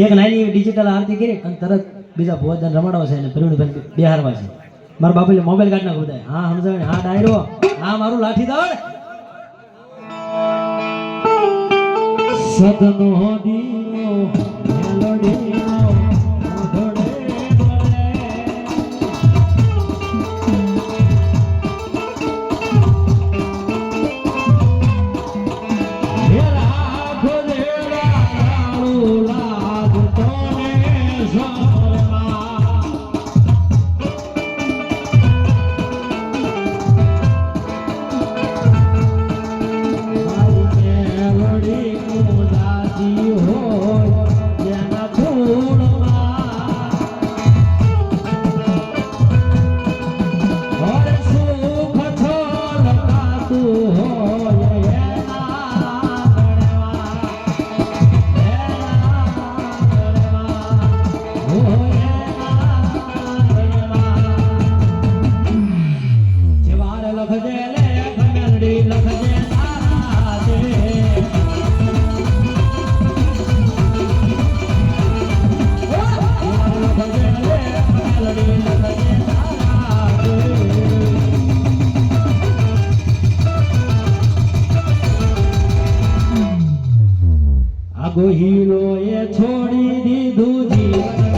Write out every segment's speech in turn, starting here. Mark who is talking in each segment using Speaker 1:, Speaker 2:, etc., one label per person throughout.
Speaker 1: એક નાની ડિજિટલ આરતી કરી અને તરત બીજા ભોજન રમાડવા છે અને પ્રવીણભાઈ બિહારવા છે. મારા બાપુએ મોબાઈલ કાઢ નાખો બધા હા, સમજાવે હા, ડાયરો. હા, મારું લાઠી દોડ સદનો દીનો મેલોડીનો ને આગો હીરો એ છોડી દીધું જીવન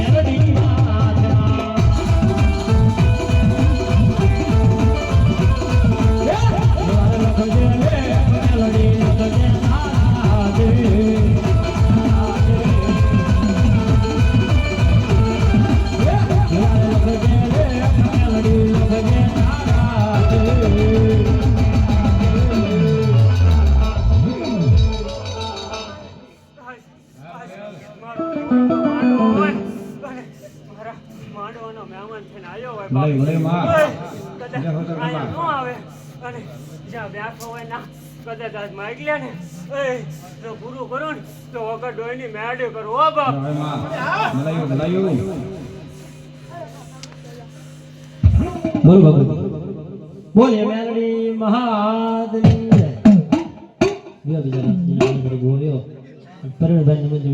Speaker 2: ભલે, ભલે, માં.
Speaker 3: આવે. અને જ્યાં બેઠો હોય ના કદાચ આજ માગી ને. ઓય, જો પૂરું કરું ને તો વગર ડોયની મેડી કરું હો બાપ.
Speaker 2: મલાયું મલાયું
Speaker 1: બોલ બાબુ બોલ એ મેલડી મહાદની બીજા ઘરે ગયો પરણભાઈ ને મંજુ